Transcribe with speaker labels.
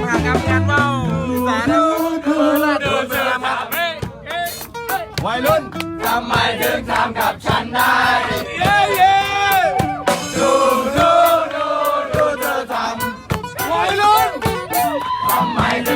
Speaker 1: มหากรรดิเสือมาเวลุนทำไมถึงทำกับฉันได้ดูดูดูดูเธอทำไวัยรุ่นทำไมถึง